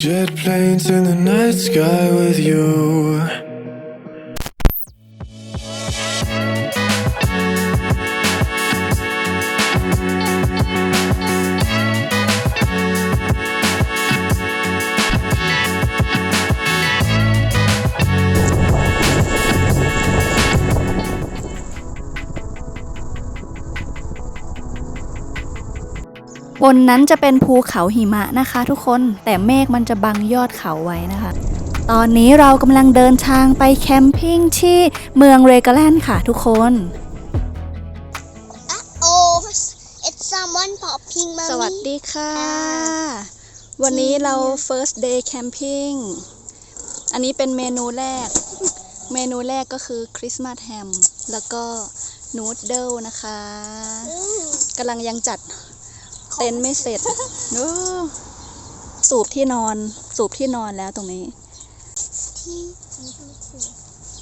Jet planes in the night sky with you. บนนั้นจะเป็นภูเขาหิมะนะคะ ทุกคนแต่เมฆมันจะบังยอดเขาไว้นะคะ ตอนนี้เรากำลังเดินทางไปแคมปิ้งที่เมืองเรกาแลนด์ค่ะทุกคน Oh, it's someone popping mommy. สวัสดีค่ะ วันนี้เรา first day camping อันนี้เป็นเมนูแรก เมนูแรกก็คือคริสต์มาสแฮมแล้วก็นูดเดิลนะคะ กำลังยังจัด เต็นท์ไม่เสร็จโอ้สูบที่นอนสูบที่นอนแล้วตรงนี้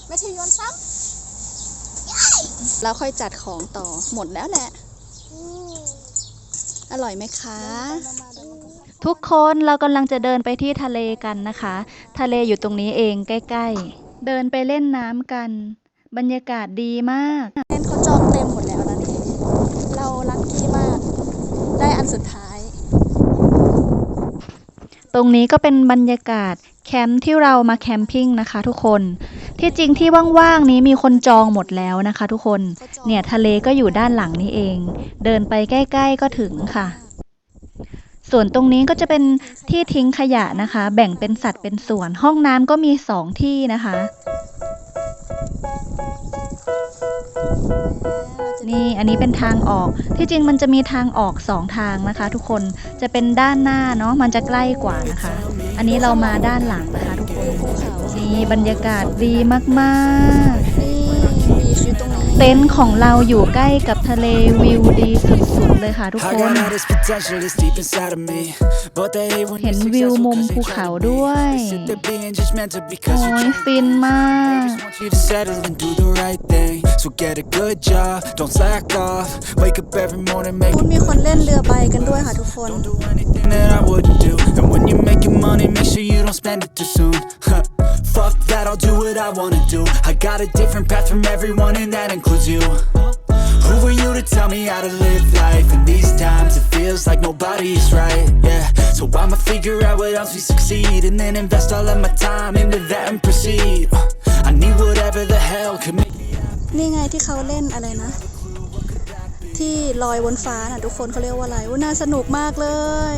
ไม่ใช่โยนซ้แล้วค่อยจัดของต่อหมดแล้วแหละำอร่อยไหมคะ ทุกคนเรากำลังจะเดินไปที่ทะเลกันนะคะ ทะเลอยู่ตรงนี้เองใกล้ ๆ เดินไปเล่นน้ำกัน บรรยากาศดีมาก สุดท้าย ตรงนี้ก็เป็นบรรยากาศแคมป์ที่เรามาแคมปิ้งนะคะทุกคน ที่จริงที่ว่างๆนี้มีคนจองหมดแล้วนะคะทุกคน เนี่ยทะเลก็อยู่ด้านหลังนี้เอง เดินไปใกล้ๆก็ถึงค่ะ ส่วนตรงนี้ก็จะเป็นที่ทิ้งขยะนะคะ แบ่งเป็นสัดเป็นส่วน ห้องน้ำก็มีสองที่นะคะ นี่อันนี้เป็นทางออกที่จริงมันจะมีทางออกสองทางนะคะ ทุกคนจะเป็นด้านหน้าเนาะมันจะใกล้กว่านะคะ อันนี้เรามาด้านหลังนะคะ ทุกคนนี่บรรยากาศดีมากๆ เต็นท์ของเราอยู่ใกล้กับทะเลวิวดีสุดๆเลยค่ะทุก I ค got น all this potential that's deep inside of me. But they hate when เห็น you're วิว successful มุม 'cause ภู they เขา try to ด้วย They said they're being judgmental because โอ้ you're ยฟินมาก just want you to settle and do the right thing. So get a good job, don't slack off. Wake up every morning, make คุณมีคนเล่นเรือใบกันด้วยค่ะทุกคน do anything that I wouldn't do. And when you're making money, make sure you don't spend it too soon. Fuck that, I'll do what I wanna do. I got a different path from everyone, and that includes you. Who are you to tell me how to live life? In these times, it feels like nobody's right. Yeah, so I'ma figure out what else we succeed, and then invest all of my time into that and proceed. I need whatever the hell could make. นี่ไงที่เขาเล่นอะไรนะ ที่ลอยบนฟ้าน่ะทุกคนเขาเรียกว่าอะไรว่าน่าสนุกมากเลย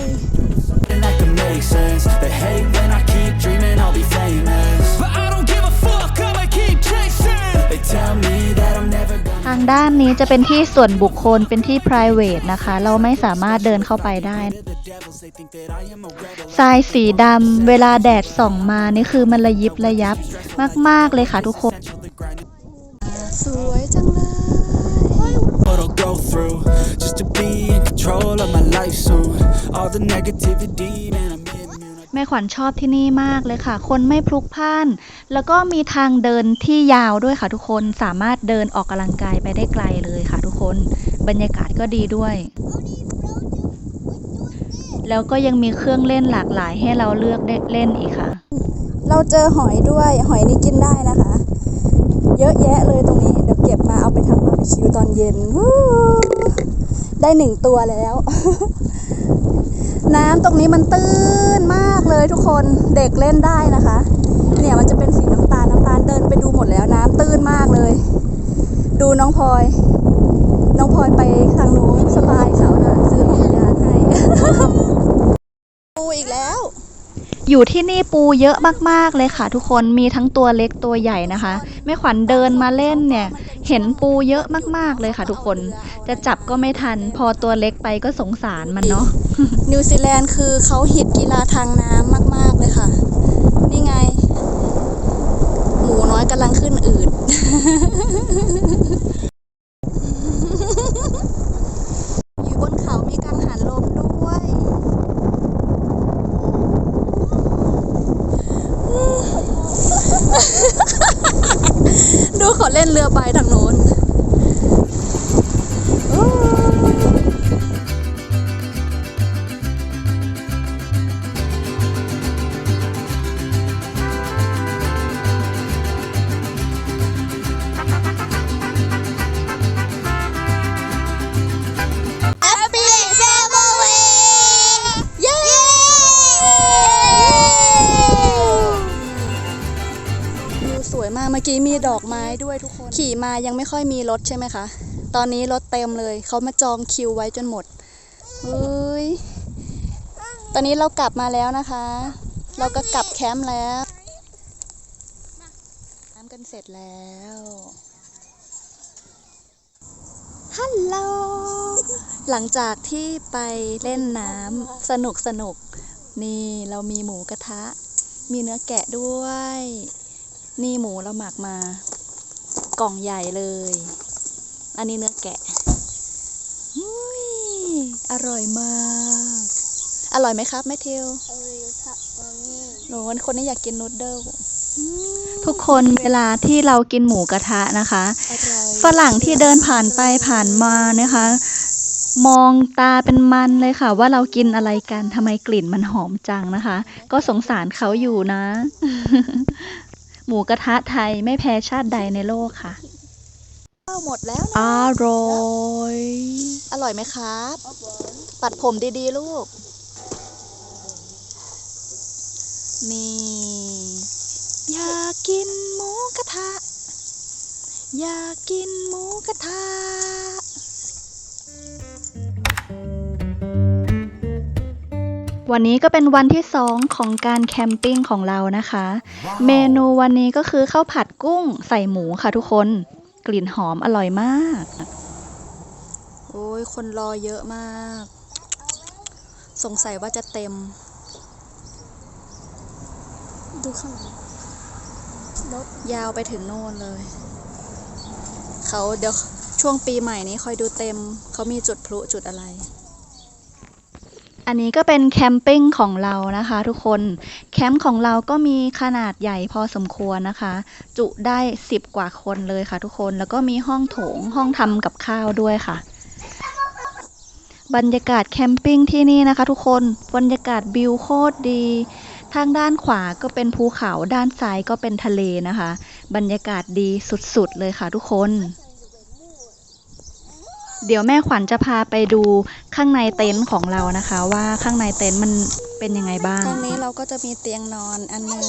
something that could make sense. They hate when I keep dreaming I'll be famous. But I don't give a fuck, I'ma keep chasing. They tell me that I'm never gonna. ทางด้านนี้จะเป็นที่ส่วนบุคคลเป็นที่ private นะคะ เราไม่สามารถเดินเข้าไปได้ The devils, they think that I am a rebel. ทรายสีดำเวลาแดดส่องมานี่คือมันระยิบระยับมาก ๆ เลยค่ะทุกคน สวยจังเลย What I'll go through just to be in control of my life soon. All the negativity, man, I'm immune. แม่ขวัญชอบที่นี่มากเลยค่ะ คนไม่พลุกพล่าน แล้วก็มีทางเดินที่ยาวด้วยค่ะทุกคน สามารถเดินออกกำลังกายไปได้ไกลเลยค่ะทุกคน บรรยากาศก็ดีด้วย แล้วก็ยังมีเครื่องเล่นหลากหลายให้เราเลือกได้เล่นอีกค่ะ เราเจอหอยด้วย หอยนี่กินได้นะคะ เยอะแยะเลยตรงนี้ เดี๋ยวเก็บมาเอาไปทำบาร์บีคิว ตอนเย็น ได้หนึ่งตัวแล้ว น้ำตรงนี้มันตื้นมากเลยทุกคน เด็กเล่นได้นะคะ เนี่ยมันจะเป็นสีน้ำตาลน้ำตาลเดินไปดูหมดแล้วน้ำตื้นมากเลย ดูน้องพลอย น้องพลอยไปทางนู้นสบายเขาน่ะซื้อของยานให้ปูอีกแล้วอยู่ที่นี่ปูเยอะมากๆเลยค่ะ ทุกคนมีทั้งตัวเล็กตัวใหญ่นะคะแม่ขวัญเดินมาเล่นเนี่ย เห็นปูเยอะมากๆเลยค่ะทุกคน จะจับก็ไม่ทัน พอตัวเล็กไปก็สงสารมันเนาะ นิวซีแลนด์คือเขาฮิตกีฬาทางน้ำมาก ๆเลยค่ะ นี่ไง หมูน้อยกำลังขึ้นอืด อยู่บนเขามีกังหันลมด้วย ดู เขาเล่นเรือใบทางโน้น กี้มีดอกไม้ด้วยทุกคน ขี่มายังไม่ค่อยมีรถใช่ไหมคะ ตอนนี้รถเต็มเลย เขามาจองคิวไว้จนหมดเฮ้ย ตอนนี้เรากลับมาแล้วนะคะ เราก็กลับแคมป์แล้วน้ำกันเสร็จแล้ว ฮัลโหล หลังจากที่ไปเล่นน้ำสนุกสนุก นี่เรามีหมูกระทะ มีเนื้อแกะด้วย นี่หมูเราหมักมา กล่องใหญ่เลย อันนี้เนื้อแกะอุ้ยอร่อยมาก อร่อยไหมครับแมทธิวเอ้ยค่ะมามี่หนูวันคนนี้อยากกินนูดเดิลทุกคนเวลาที่เรากินหมูกระทะนะคะ ฝรั่งที่เดินผ่านไปผ่านมานะคะ มองตาเป็นมันเลยค่ะ ว่าเรากินอะไรกันทำไมกลิ่นมันหอมจังนะคะ ก็สงสารเขาอยู่นะ หมูกระทะไทยไม่แพ้ชาติใดในโลกค่ะ ข้าวหมดแล้วอร่อย อร่อยไหมครับ ตัดผมดีๆ ลูก นี่ อยากกินหมูกระทะ อยากกินหมูกระทะ วันนี้ก็เป็นวันที่สองของการแคมปิ้งของเรานะคะ เมนูวันนี้ก็คือข้าวผัดกุ้งใส่หมูค่ะทุกคน กลิ่นหอมอร่อยมาก โอ้ยคนรอเยอะมาก สงสัยว่าจะเต็ม ดูข้างหลังรถยาวไปถึงโน่นเลย เขาเดี๋ยวช่วงปีใหม่นี้คอยดูเต็ม เขามีจุดพลุจุดอะไร อันนี้ก็เป็นแคมปิ้งของเรานะคะทุกคนแคมป์ของเราก็มีขนาดใหญ่พอสมควรนะคะ จุได้ 10 กว่าคนเลยค่ะทุกคนแล้วก็มีห้องโถงห้องทำกับข้าวด้วยค่ะ บรรยากาศแคมปิ้งที่นี่นะคะ ทุกคนบรรยากาศวิวโคตรดี ทางด้านขวาก็เป็นภูเขาด้านซ้ายก็เป็นทะเลนะคะ บรรยากาศดีสุดๆเลยค่ะทุกคน เดี๋ยวแม่ขวัญจะพาไปดูข้างในเต็นท์ของเรานะคะ ว่าข้างในเต็นท์มันเป็นยังไงบ้าง ตรงนี้เราก็จะมีเตียงนอนอันนึง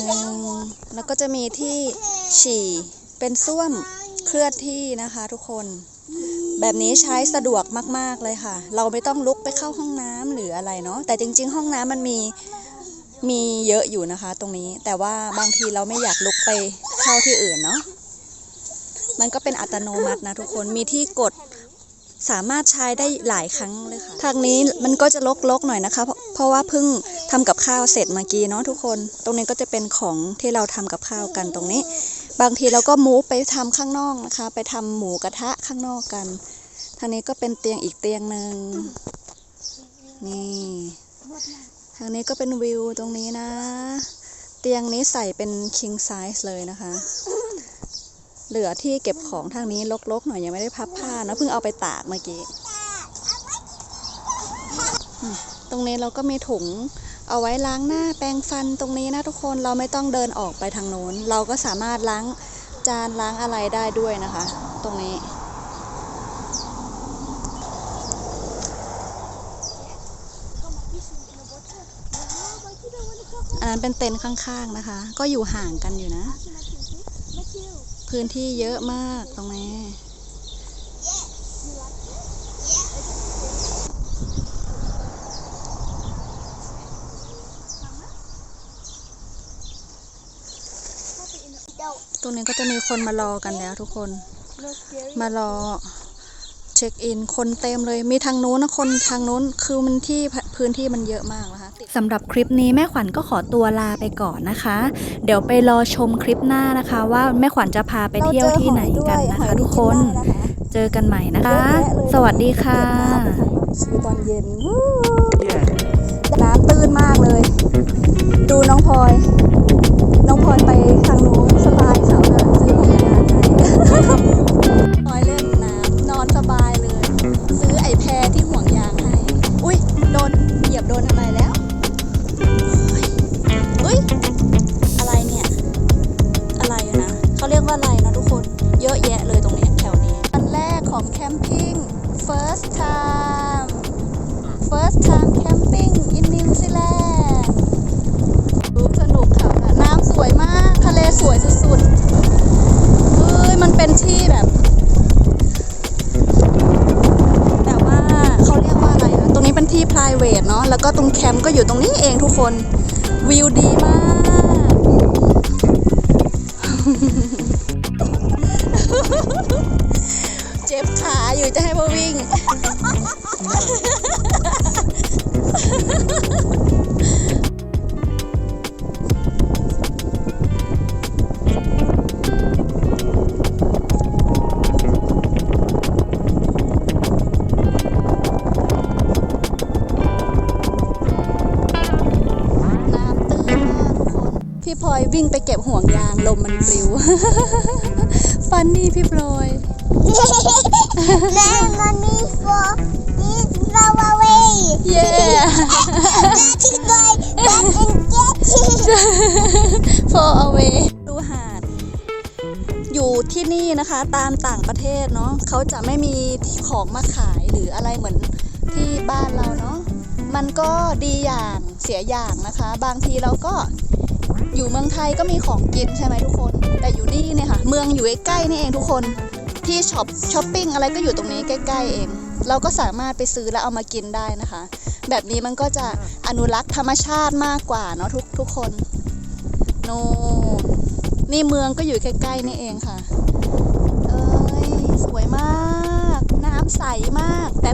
แล้วก็จะมีที่ฉี่เป็นส้วมเคลื่อนที่นะคะทุกคน แบบนี้ใช้สะดวกมาก ๆเลยค่ะ เราไม่ต้องลุกไปเข้าห้องน้ำหรืออะไรเนาะแต่จริง ๆ ห้องน้ำมันมีมีเยอะอยู่นะคะ ตรงนี้แต่ว่าบางทีเราไม่อยากลุกไปเข้าที่อื่นเนาะมันก็เป็นอัตโนมัตินะทุกคนมีที่กด สามารถใช้ได้หลายครั้งเลยค่ะทางนี้มันก็จะลกๆหน่อยนะคะ เพราะเพราะว่าเพิ่งทำกับข้าวเสร็จเมื่อกี้เนาะทุกคน ตรงนี้ก็จะเป็นของที่เราทำกับข้าวกันตรงนี้ บางทีเราก็มูฟไปทำข้างนอกนะคะ ไปทำหมูกระทะข้างนอกกัน ทางนี้ก็เป็นเตียงอีกเตียงหนึ่งนี่ทางนี้ก็เป็นวิวตรงนี้นะ เตียงนี้ใส่เป็น king size เลยนะคะ เหลือที่เก็บของทางนี้ลกๆ หน่อยยังไม่ได้พับผ้านะเพิ่งเอาไปตากเมื่อกี้ตรงนี้เราก็มีถุงเอาไว้ล้างหน้าแปรงฟันตรงนี้นะทุกคนเราไม่ต้องเดินออกไปทางโน้น เราก็สามารถล้างจานล้างอะไรได้ด้วยนะคะ ตรงนี้ อันนั้นเป็นเต็นท์ข้างๆนะคะ ก็อยู่ห่างกันอยู่นะ พื้นที่เยอะมากตรงนี้ตรงนี้ก็จะมีคนมารอกันแล้วทุกคน มารอเช็คอิน คนเต็มเลย มีทางนู้นนะคนทางนู้น คือมันที่พื้นที่มันเยอะมากนะคะ สำหรับคลิปนี้แม่ขวัญก็ขอตัวลาไปก่อนนะคะ เดี๋ยวไปรอชมคลิปหน้านะคะ ว่าแม่ขวัญจะพาไปเที่ยวที่ไหนกันนะคะ ทุกคน เจอกันใหม่นะคะ สวัสดีค่ะชิวตอนเย็นน้ ว่าอะไรนะทุกคน เยอะแยะเลยตรงนี้แถวนี้วันแรกของแคมปิ้ง first time first time camping in New Zealand สนุกค่ะ น้ำสวยมาก ทะเลสวยสุดๆเอ้ย มันเป็นที่แบบ แต่ว่าเขาเรียกว่าอะไรนะตรงนี้เป็นที่ private เนาะ แล้วก็ตรงแคมป์ก็อยู่ตรงนี้เองทุกคน วิวดีมาก Mm-hmm. อยู่จะให้มาวิ่ง พี่พลอยวิ่งไปเก็บห่วงยางลมมันปลิว ฟันนี่พี่พลอย Then money for this far away. เย้ That is why that is getting. พอเอาเวดูหาด อยู่ที่นี่นะคะตามต่างประเทศเนาะเขาจะไม่มีของมาขายหรืออะไรเหมือนที่บ้านเราเนาะมันก็ดีอย่างเสียอย่างนะคะ บางทีเราก็อยู่เมืองไทยก็มีของกินใช่ไหมทุกคน แต่อยู่นี่เนี่ยค่ะ เมืองอยู่ใกล้ๆนี่เองทุกคน ที่ช็อปช้อปปิ้งอะไรก็อยู่ตรงนี้ใกล้ ๆ เอง เราก็สามารถไปซื้อแล้วเอามากินได้นะคะ แบบนี้มันก็จะอนุรักษ์ธรรมชาติมากกว่าเนาะทุกทุกคนโน่นี่เมืองก็อยู่ใกล้ ๆ นี่เองค่ะ เอ้ย สวยมาก น้ำใสมากแต่